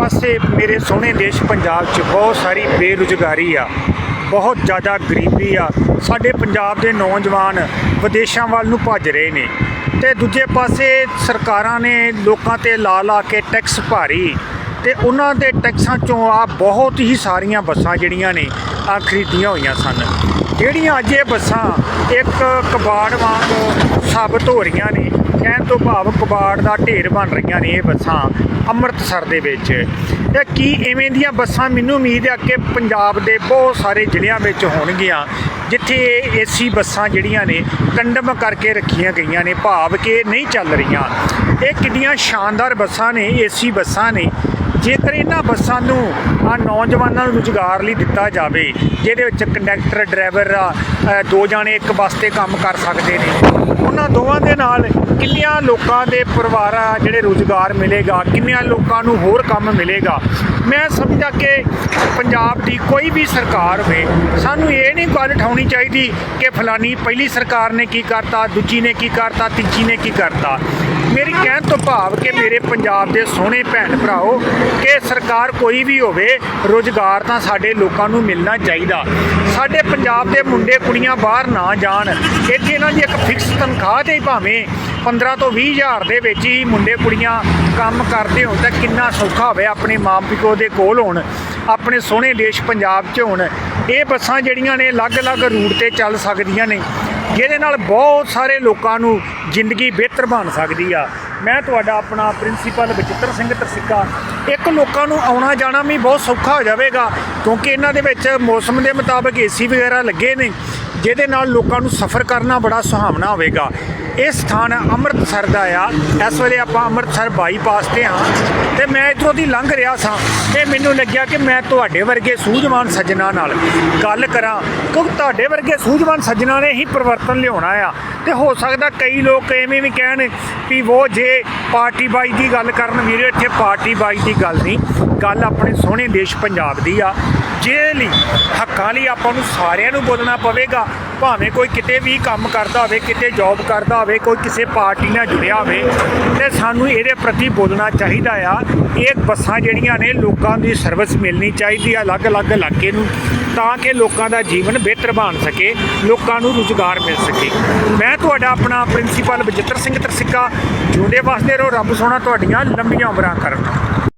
ਪਾਸੇ ਮੇਰੇ ਸੋਹਣੇ ਦੇਸ਼ ਪੰਜਾਬ 'ਚ ਬਹੁਤ ਸਾਰੀ ਬੇਰੁਜ਼ਗਾਰੀ ਆ, ਬਹੁਤ ਜ਼ਿਆਦਾ ਗਰੀਬੀ ਆ। ਸਾਡੇ ਪੰਜਾਬ ਦੇ ਨੌਜਵਾਨ ਵਿਦੇਸ਼ਾਂ ਵੱਲ ਨੂੰ ਭੱਜ ਰਹੇ ਨੇ ਤੇ ਦੂਜੇ ਪਾਸੇ ਸਰਕਾਰਾਂ ਨੇ ਲੋਕਾਂ ਤੇ ਲਾ ਲਾ ਕੇ ਟੈਕਸ ਭਾਰੀ ਤੇ ਉਹਨਾਂ ਦੇ ਟੈਕਸਾਂ ਚੋਂ ਆ ਬਹੁਤ ਹੀ ਸਾਰੀਆਂ ਬੱਸਾਂ ਜਿਹੜੀਆਂ ਨੇ ਆ ਖਰੀਦੀਆਂ ਹੋਈਆਂ ਸਨ। ਜਿਹੜੀਆਂ ਅੱਜ ਇਹ ਬੱਸਾਂ ਇੱਕ ਕਬਾੜ ਵਾਂਗ ਸਾਬਤ ਹੋ ਰਹੀਆਂ ਨੇ। ਕਹਿਣ ਤੋਂ ਭਾਵ ਕਬਾੜ ਦਾ ਢੇਰ ਬਣ ਰਹੀਆਂ ਨੇ ਇਹ ਬੱਸਾਂ ਅੰਮ੍ਰਿਤਸਰ ਦੇ ਵਿੱਚ। ਤੇ ਕੀ ਐਵੇਂ ਦੀਆਂ ਬੱਸਾਂ ਮੈਨੂੰ ਉਮੀਦ ਹੈ ਕਿ ਪੰਜਾਬ ਦੇ ਬਹੁਤ ਸਾਰੇ ਜ਼ਿਲ੍ਹਿਆਂ ਵਿੱਚ ਹੋਣਗੀਆਂ, ਜਿੱਥੇ ਏਸੀ ਬੱਸਾਂ ਜਿਹੜੀਆਂ ਨੇ ਕੰਡਮ ਕਰਕੇ ਰੱਖੀਆਂ ਗਈਆਂ ਨੇ, ਭਾਵ ਕਿ ਨਹੀਂ ਚੱਲ ਰਹੀਆਂ। ਇਹ ਕਿੰਨੀਆਂ ਸ਼ਾਨਦਾਰ ਬੱਸਾਂ ਨੇ, ਏਸੀ ਬੱਸਾਂ ਨੇ। ਜੇਕਰ ਇਹਨਾਂ ਬੱਸਾਂ ਨੂੰ ਆ ਨੌਜਵਾਨਾਂ ਨੂੰ ਰੁਜ਼ਗਾਰ ਲਈ ਦਿੱਤਾ ਜਾਵੇ, ਜਿਹਦੇ ਵਿੱਚ ਕੰਡਕਟਰ, ਡਰਾਈਵਰ ਆ ਦੋ ਜਾਣੇ ਇੱਕ ਬੱਸ ਤੇ ਕੰਮ ਕਰ ਸਕਦੇ ਨੇ, ਉਹਨਾਂ ਦੋਵਾਂ ਦੇ ਨਾਲ ਕਿੰਨਿਆਂ ਲੋਕਾਂ ਦੇ ਪਰਿਵਾਰਾਂ ਜਿਹੜੇ ਰੁਜ਼ਗਾਰ ਮਿਲੇਗਾ, ਕਿੰਨਿਆਂ ਲੋਕਾਂ ਨੂੰ ਹੋਰ ਕੰਮ ਮਿਲੇਗਾ? ਮੈਂ ਸਮਝਦਾ ਕਿ ਪੰਜਾਬ ਦੀ ਕੋਈ ਵੀ ਸਰਕਾਰ ਹੋਵੇ, ਸਾਨੂੰ ਇਹ ਨਹੀਂ ਗੱਲ ਉਠਾਉਣੀ ਚਾਹੀਦੀ ਕਿ ਫਲਾਨੀ ਪਹਿਲੀ ਸਰਕਾਰ ਨੇ ਕੀ ਕਰਤਾ, ਦੂਜੀ ਨੇ ਕੀ ਕਰਤਾ, ਤੀਜੀ ਨੇ ਕੀ ਕਰਤਾ। ਮੇਰੀ ਕਹਿਣ ਤੋਂ ਭਾਵ ਕਿ ਮੇਰੇ ਪੰਜਾਬ ਦੇ ਸੋਹਣੇ ਭੈਣ ਭਰਾਓ, ਕਿ ਸਰਕਾਰ ਕੋਈ ਵੀ ਹੋਵੇ, ਰੋਜ਼ਗਾਰ ਤਾਂ ਸਾਡੇ ਲੋਕਾਂ ਨੂੰ ਮਿਲਣਾ ਚਾਹੀਦਾ। ਸਾਡੇ ਪੰਜਾਬ ਦੇ ਮੁੰਡੇ ਕੁੜੀਆਂ ਬਾਹਰ ਨਾ ਜਾਣ। ਇੱਥੇ ਇਹਨਾਂ ਦੀ ਇੱਕ ਫਿਕਸ ਤਨਖਾਹ ਤੇ ਭਾਵੇਂ 15 ਤੋਂ 20 ਹਜ਼ਾਰ ਦੇ ਵਿੱਚ ਹੀ ਮੁੰਡੇ ਕੁੜੀਆਂ ਕੰਮ ਕਰਦੇ ਹੋਣ ਤਾਂ ਕਿੰਨਾ ਸੌਖਾ ਹੋਵੇ ਆਪਣੇ ਮਾਂ ਪਿਓ ਦੇ ਕੋਲ ਹੋਣ, ਆਪਣੇ ਸੋਹਣੇ ਦੇਸ਼ ਪੰਜਾਬ 'ਚ ਹੋਣ। ਇਹ ਬੱਸਾਂ ਜਿਹੜੀਆਂ ਨੇ ਅਲੱਗ-ਅਲੱਗ ਰੂਟ ਤੇ ਚੱਲ ਸਕਦੀਆਂ ਨੇ। ਜਿਹਦੇ ਨਾਲ ਬਹੁਤ ਸਾਰੇ ਲੋਕਾਂ ਨੂੰ ਜ਼ਿੰਦਗੀ ਬਿਹਤਰ ਬਣ ਸਕਦੀ ਆ। ਮੈਂ ਤੁਹਾਡਾ ਆਪਣਾ ਪ੍ਰਿੰਸੀਪਲ ਬਚਿੱਤਰ ਸਿੰਘ ਤਰਸਿੱਕਾ, ਇੱਕ ਲੋਕਾਂ ਨੂੰ ਆਉਣਾ ਜਾਣਾ ਵੀ ਬਹੁਤ ਸੌਖਾ ਹੋ ਜਾਵੇਗਾ, ਕਿਉਂਕਿ ਇਹਨਾਂ ਦੇ ਵਿੱਚ ਮੌਸਮ ਦੇ ਮੁਤਾਬਕ ਏਸੀ ਵਗੈਰਾ ਲੱਗੇ ਨੇ। ਜਿਹਦੇ ਨਾਲ ਲੋਕਾਂ ਨੂੰ ਸਫ਼ਰ ਕਰਨਾ ਬੜਾ ਸੁਹਾਵਣਾ ਹੋਵੇਗਾ। ਇਹ ਸਥਾਨ ਅੰਮ੍ਰਿਤਸਰ ਦਾ ਆ। ਇਸ ਵੇਲੇ ਆਪਾਂ ਅੰਮ੍ਰਿਤਸਰ ਬਾਈਪਾਸ ਤੇ ਹਾਂ ਤੇ ਮੈਂ ਇੱਧਰੋਂ ਦੀ ਲੰਘ ਰਿਹਾ ਸਾਂ ਤੇ ਮੈਨੂੰ ਲੱਗਿਆ ਕਿ ਮੈਂ ਤੁਹਾਡੇ ਵਰਗੇ ਸੂਝਵਾਨ ਸੱਜਣਾ ਨਾਲ ਗੱਲ ਕਰਾਂ। ਕਿਉਂਕਿ ਤੁਹਾਡੇ ਵਰਗੇ ਸੂਝਵਾਨ ਸੱਜਣਾ ਨੇ ਹੀ ਪਰਿਵਰਤਨ ਲਿਆਉਣਾ ਆ। ਤੇ ਹੋ ਸਕਦਾ ਕਈ ਲੋਕ ਐਵੇਂ ਵੀ ਕਹਿਣ ਵੀ ਉਹ ਜੇ ਪਾਰਟੀ ਬਾਈ ਦੀ ਗੱਲ ਕਰਨ ਵੀਰੇ, ਇੱਥੇ ਪਾਰਟੀ ਬਾਈ ਦੀ ਗੱਲ ਨਹੀਂ। ਗੱਲ ਆਪਣੇ ਸੋਹਣੇ ਦੇਸ਼ ਪੰਜਾਬ ਦੀ ਆ। ਜਿਹਦੇ ਲਈ, ਹੱਕਾਂ ਲਈ ਆਪਾਂ ਨੂੰ ਸਾਰਿਆਂ ਨੂੰ ਬੋਲਣਾ ਪਵੇਗਾ। ਭਾਵੇਂ ਕੋਈ ਕਿਤੇ ਵੀ ਕੰਮ ਕਰਦਾ ਹੋਵੇ, ਕਿਤੇ ਜੌਬ ਕਰਦਾ ਹੋਵੇ, ਕੋਈ ਕਿਸੇ ਪਾਰਟੀ ਨਾਲ ਜੁੜਿਆ ਹੋਵੇ, ਤੇ ਸਾਨੂੰ ਇਹਦੇ ਪ੍ਰਤੀ ਬੋਲਣਾ ਚਾਹੀਦਾ ਆ। ਇਹ ਬੱਸਾਂ ਜਿਹੜੀਆਂ ਨੇ, ਲੋਕਾਂ ਦੀ ਸਰਵਿਸ ਮਿਲਣੀ ਚਾਹੀਦੀ ਆ ਅਲੱਗ-ਅਲੱਗ ਇਲਾਕੇ ਨੂੰ, ਤਾਂ ਕਿ ਲੋਕਾਂ ਦਾ ਜੀਵਨ ਬਿਹਤਰ ਬਣ ਸਕੇ, ਲੋਕਾਂ ਨੂੰ ਰੁਜ਼ਗਾਰ ਮਿਲ ਸਕੇ। ਮੈਂ ਤੁਹਾਡਾ ਆਪਣਾ ਪ੍ਰਿੰਸੀਪਲ ਬਜਿੱਤਰ ਸਿੰਘ ਤਰਸਿੱਕਾ, ਜਿਉਂਦੇ ਵਸਦੇ ਰਹੋ, ਰੱਬ ਸੋਹਣਾ ਤੁਹਾਡੀਆਂ ਲੰਬੀਆਂ ਉਮਰਾਂ ਕਰਨ।